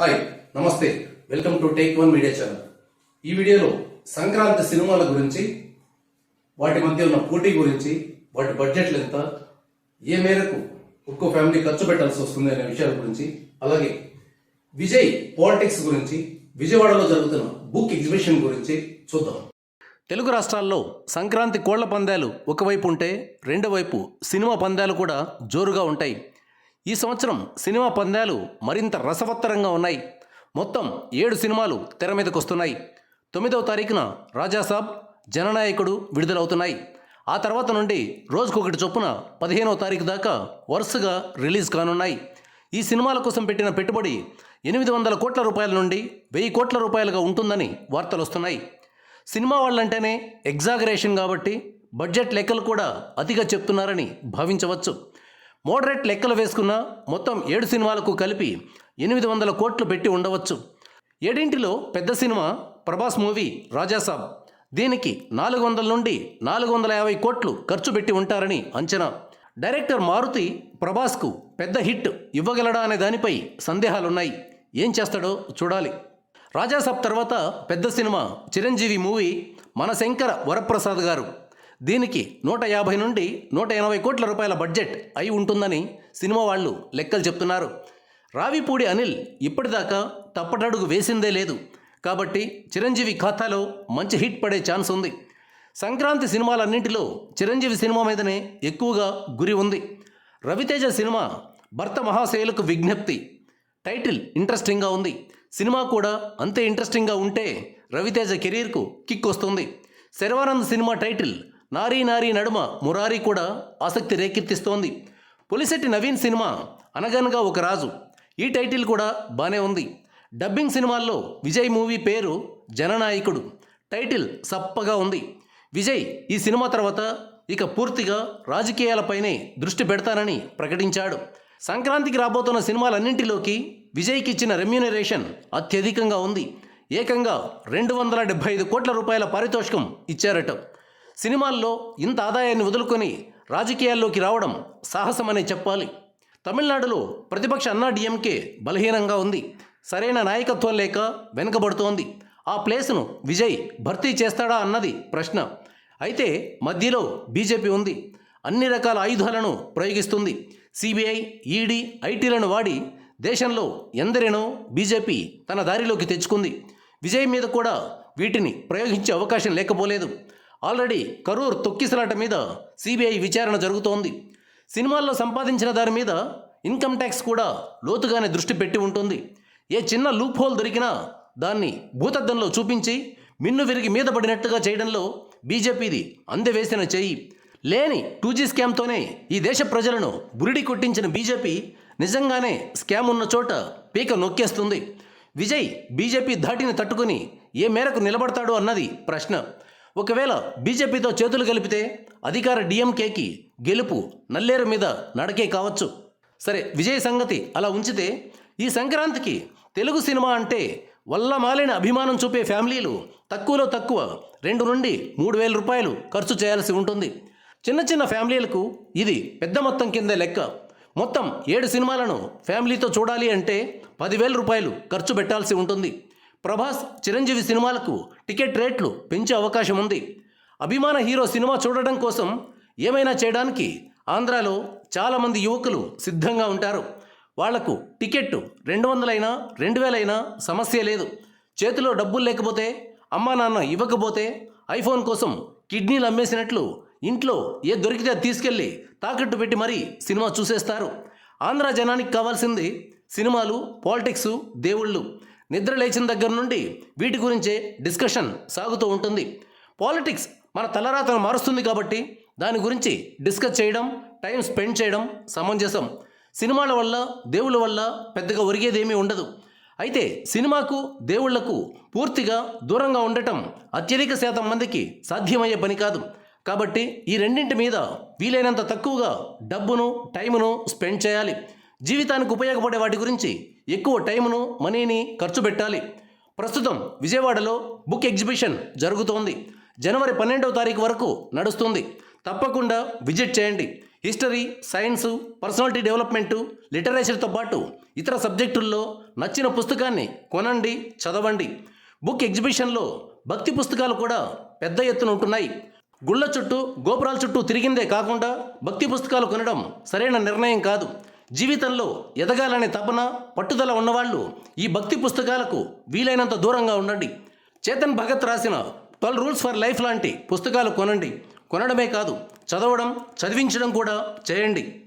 Hi నమస్తే. Welcome to take one media channel. ఈ వీడియోలో సంక్రాంతి సినిమాల గురించి వాటి మధ్య ఉన్న పోటీ గురించి వాటి బడ్జెట్లు ఎంత ఏ మేరకు ఒక్కో ఫ్యామిలీ ఖర్చు పెట్టాల్సి వస్తుంది అనే విషయాల గురించి అలాగే విజయ్ పాలిటిక్స్ గురించి విజయవాడలో జరుగుతున్న బుక్ ఎగ్జిబిషన్ గురించి చూద్దాం. తెలుగు రాష్ట్రాల్లో సంక్రాంతి కోళ్ళ పందాలు ఒకవైపు ఉంటే రెండో వైపు సినిమా పందాలు కూడా జోరుగా ఉంటాయి. ఈ సంవత్సరం సినిమా పందాలు మరింత రసవత్తరంగా ఉన్నాయి. మొత్తం ఏడు సినిమాలు తెర మీదకు వస్తున్నాయి తొమ్మిదవ తారీఖున రాజాసాబ్ జననాయకుడు విడుదలవుతున్నాయి. ఆ తర్వాత నుండి రోజుకొకటి చొప్పున పదిహేనవ తారీఖు దాకా వరుసగా రిలీజ్ కానున్నాయి. ఈ సినిమాల కోసం పెట్టిన పెట్టుబడి ఎనిమిది వందల కోట్ల రూపాయల నుండి వెయ్యి కోట్ల రూపాయలుగా ఉంటుందని వార్తలు వస్తున్నాయి. సినిమా వాళ్ళంటేనే ఎగ్జాగరేషన్ కాబట్టి బడ్జెట్ లెక్కలు కూడా అతిగా చెప్తున్నారని భావించవచ్చు. మోడరేట్ లెక్కలు వేసుకున్న మొత్తం ఏడు సినిమాలకు కలిపి ఎనిమిది వందల కోట్లు పెట్టి ఉండవచ్చు. ఏడింటిలో పెద్ద సినిమా ప్రభాస్ మూవీ రాజాసాబ్. దీనికి నాలుగు వందల నుండి నాలుగు వందల యాభై కోట్లు ఖర్చు పెట్టి ఉంటారని అంచనా. డైరెక్టర్ మారుతి ప్రభాస్కు పెద్ద హిట్ ఇవ్వగలడా అనే దానిపై సందేహాలున్నాయి. ఏం చేస్తాడో చూడాలి. రాజాసాబ్ తర్వాత పెద్ద సినిమా చిరంజీవి మూవీ మన శంకర వరప్రసాద్ గారు. దీనికి నూట యాభై నుండి నూట ఎనభై కోట్ల రూపాయల బడ్జెట్ అయి ఉంటుందని సినిమా వాళ్ళు లెక్కలు చెప్తున్నారు. రావిపూడి అనిల్ ఇప్పటిదాకా తప్పటడుగు వేసిందే లేదు. కాబట్టి చిరంజీవి ఖాతాలో మంచి హిట్ పడే ఛాన్స్ ఉంది. సంక్రాంతి సినిమాలన్నింటిలో చిరంజీవి సినిమా మీదనే ఎక్కువగా గురి ఉంది. రవితేజ సినిమా భర్త మహాశయులకు విజ్ఞప్తి. టైటిల్ ఇంట్రెస్టింగ్గా ఉంది. సినిమా కూడా అంతే ఇంట్రెస్టింగ్గా ఉంటే రవితేజ కెరీర్కు కిక్ వస్తుంది. శర్వానంద్ సినిమా టైటిల్ నారీ నారీ నడుమ మురారి కూడా ఆసక్తి రేకెత్తిస్తోంది. పులిశెట్టి నవీన్ సినిమా అనగనగా ఒక రాజు. ఈ టైటిల్ కూడా బానే ఉంది. డబ్బింగ్ సినిమాల్లో విజయ్ మూవీ పేరు జననాయకుడు. టైటిల్ సప్పగా ఉంది. విజయ్ ఈ సినిమా తర్వాత ఇక పూర్తిగా రాజకీయాలపైనే దృష్టి పెడతానని ప్రకటించాడు. సంక్రాంతికి రాబోతున్న సినిమాలన్నింటిలోకి విజయ్కి ఇచ్చిన రెమ్యూనరేషన్ అత్యధికంగా ఉంది. ఏకంగా రెండు వందల డెబ్బై ఐదు కోట్ల రూపాయల పారితోషికం ఇచ్చారట. సినిమాల్లో ఇంత ఆదాయాన్ని వదులుకొని రాజకీయాల్లోకి రావడం సాహసమనే చెప్పాలి. తమిళనాడులో ప్రతిపక్ష అన్నా డిఎంకే బలహీనంగా ఉంది. సరైన నాయకత్వం లేక వెనుకబడుతోంది. ఆ ప్లేస్ను విజయ్ భర్తీ చేస్తాడా అన్నది ప్రశ్న. అయితే మధ్యలో బీజేపీ ఉంది. అన్ని రకాల ఆయుధాలను ప్రయోగిస్తుంది. సిబిఐ ఈడీ ఐటీలను వాడి దేశంలో ఎందరినో బీజేపీ తన దారిలోకి తెచ్చుకుంది. విజయ్ మీద కూడా వీటిని ప్రయోగించే అవకాశం లేకపోలేదు. ఆల్రెడీ కరూర్ తొక్కిసలాట మీద సిబిఐ విచారణ జరుగుతోంది. సినిమాల్లో సంపాదించిన దాని మీద ఇన్కమ్ ట్యాక్స్ కూడా లోతుగానే దృష్టి పెట్టి ఉంటుంది. ఏ చిన్న లూప్ హోల్ దొరికినా దాన్ని భూతద్దంలో చూపించి మిన్ను విరిగి మీద పడినట్టుగా చేయడంలో బీజేపీది అందవేసిన చేయి. లేని టూ జీ స్కామ్తోనే ఈ దేశ ప్రజలను బురిడి కొట్టించిన బీజేపీ నిజంగానే స్కామ్ ఉన్న చోట పీక నొక్కేస్తుంది. విజయ్ బీజేపీ ధాటిని తట్టుకుని ఏ మేరకు నిలబడతాడు అన్నది ప్రశ్న. ఒకవేళ బీజేపీతో చేతులు కలిపితే అధికార డిఎంకేకి గెలుపు నల్లేరు మీద నడకే కావచ్చు. సరే విజయ్ సంగతి అలా ఉంచితే ఈ సంక్రాంతికి తెలుగు సినిమా అంటే వల్ల మాలిన అభిమానం చూపే ఫ్యామిలీలు తక్కువలో తక్కువ రెండు నుండి మూడు వేల రూపాయలు ఖర్చు చేయాల్సి ఉంటుంది. చిన్న చిన్న ఫ్యామిలీలకు ఇది పెద్ద మొత్తం కింద లెక్క. మొత్తం ఏడు సినిమాలను ఫ్యామిలీతో చూడాలి అంటే పదివేల రూపాయలు ఖర్చు పెట్టాల్సి ఉంటుంది. ప్రభాస్ చిరంజీవి సినిమాలకు టికెట్ రేట్లు పెంచే అవకాశం ఉంది. అభిమాన హీరో సినిమా చూడడం కోసం ఏమైనా చేయడానికి ఆంధ్రాలో చాలామంది యువకులు సిద్ధంగా ఉంటారు. వాళ్ళకు టికెట్ రెండు వందలైనా రెండు వేలైనా సమస్య లేదు. చేతిలో డబ్బులు లేకపోతే అమ్మా నాన్న ఇవ్వకపోతే ఐఫోన్ కోసం కిడ్నీలు అమ్మేసినట్లు ఇంట్లో ఏ దొరికితే తీసుకెళ్ళి తాకట్టు పెట్టి మరీ సినిమా చూసేస్తారు. ఆంధ్ర జనానికి కావాల్సింది సినిమాలు పాలిటిక్స్ దేవుళ్ళు. నిద్ర లేచిన దగ్గర నుండి వీటి గురించే డిస్కషన్ సాగుతూ ఉంటుంది. పాలిటిక్స్ మన తలరాతను మారుస్తుంది కాబట్టి దాని గురించి డిస్కస్ చేయడం టైం స్పెండ్ చేయడం సమంజసం. సినిమాల వల్ల దేవుళ్ళ వల్ల పెద్దగా ఒరిగేదేమీ ఉండదు. అయితే సినిమాకు దేవుళ్ళకు పూర్తిగా దూరంగా ఉండటం అత్యధిక శాతం మందికి సాధ్యమయ్యే పని కాదు. కాబట్టి ఈ రెండింటి మీద వీలైనంత తక్కువగా డబ్బును టైమును స్పెండ్ చేయాలి. జీవితానికి ఉపయోగపడే వాటి గురించి ఎక్కువ టైమును మనీని ఖర్చు పెట్టాలి. ప్రస్తుతం విజయవాడలో బుక్ ఎగ్జిబిషన్ జరుగుతోంది. జనవరి పన్నెండవ తారీఖు వరకు నడుస్తుంది. తప్పకుండా విజిట్ చేయండి. హిస్టరీ సైన్సు పర్సనాలిటీ డెవలప్మెంటు లిటరేచర్తో పాటు ఇతర సబ్జెక్టుల్లో నచ్చిన పుస్తకాన్ని కొనండి చదవండి. బుక్ ఎగ్జిబిషన్లో భక్తి పుస్తకాలు కూడా పెద్ద ఎత్తున ఉంటున్నాయి. గుళ్ళ చుట్టూ గోపురాల చుట్టూ తిరిగిందే కాకుండా భక్తి పుస్తకాలు కొనడం సరైన నిర్ణయం కాదు. జీవితంలో ఎదగాలనే తపన పట్టుదల ఉన్నవాళ్ళు ఈ భక్తి పుస్తకాలకు వీలైనంత దూరంగా ఉండండి. చేతన్ భగత్ రాసిన ట్వెల్వ్ రూల్స్ ఫర్ లైఫ్ లాంటి పుస్తకాలు కొనండి. కొనడమే కాదు చదవడం చదివించడం కూడా చేయండి.